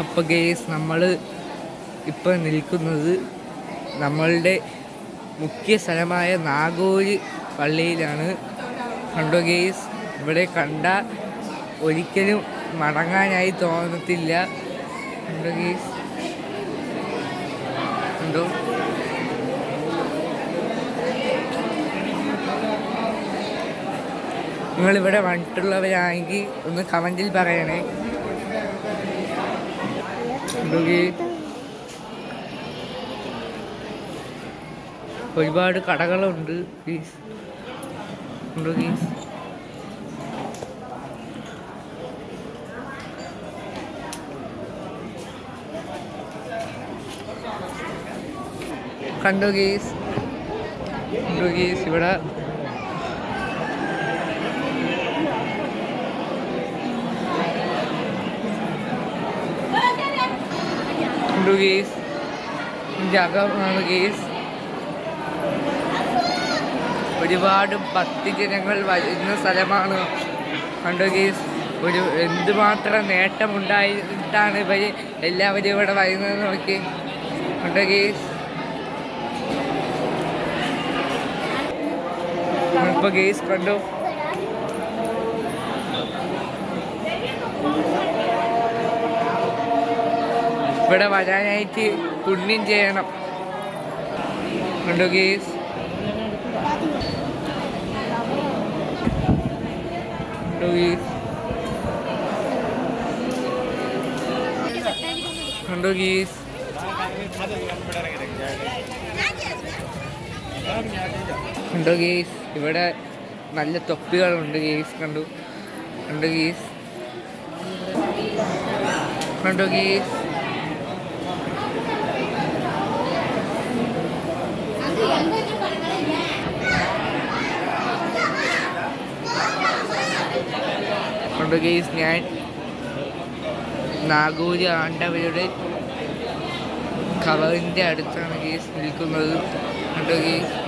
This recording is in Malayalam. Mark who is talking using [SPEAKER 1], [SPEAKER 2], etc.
[SPEAKER 1] അപ്പോൾ ഗേസ് നമ്മൾ ഇപ്പോൾ നിൽക്കുന്നത് നമ്മളുടെ മുഖ്യ സ്ഥലമായ നാഗോരി പള്ളിയിലാണ്. കണ്ടോ ഗേസ് ഇവിടെ കണ്ട ഒരിക്കലും മടങ്ങാനായി തോന്നത്തില്ല. കണ്ടോ ഗേസ് കണ്ടോ? നിങ്ങളിവിടെ വന്നിട്ടുള്ളവരാണെങ്കിൽ ഒന്ന് കമന്റിൽ പറയണേ. ഗേസ് ഒരുപാട് കടകളുണ്ട് പ്ലീസ് ഉണ്ടോ ഗീസ് കണ്ടോ ഗീസ് കണ്ടോ ഗീസ് ഇവിടെ കണ്ടോ ഗീസ് ജഗമാണ് ഒരുപാട് ഒരുപാട് ഭക്തിജനങ്ങൾ വരുന്ന സ്ഥലമാണ് കണ്ടോ ഗീസ് ഒരു എന്തുമാത്രം നേട്ടമുണ്ടായിട്ടാണ് ഇവർ എല്ലാവരും ഇവിടെ വരുന്നത് നോക്കി. കണ്ടോ ഗീസ് ഇപ്പോൾ ഗീസ് കണ്ടു. ഇവിടെ വരാനായിട്ട് പുണ്യം ചെയ്യണം. കണ്ടോ ഗീസ് കണ്ടോ ഗീസ് കണ്ടോ ഗീസ് ഗീസ് ഇവിടെ നല്ല തൊപ്പികളുണ്ട് ഗീസ് കണ്ടു? കണ്ടോ ഗീസ് കണ്ടോ ഗീസ് കണ്ടോ ഗെയ്സ് ഞാൻ നാഗൂരി ആണ്ടവരുടെ കവറിന്റെ അടുത്താണ് ഗീസ് നിൽക്കുന്നത്. അതുകൊണ്ട് ഗീസ്?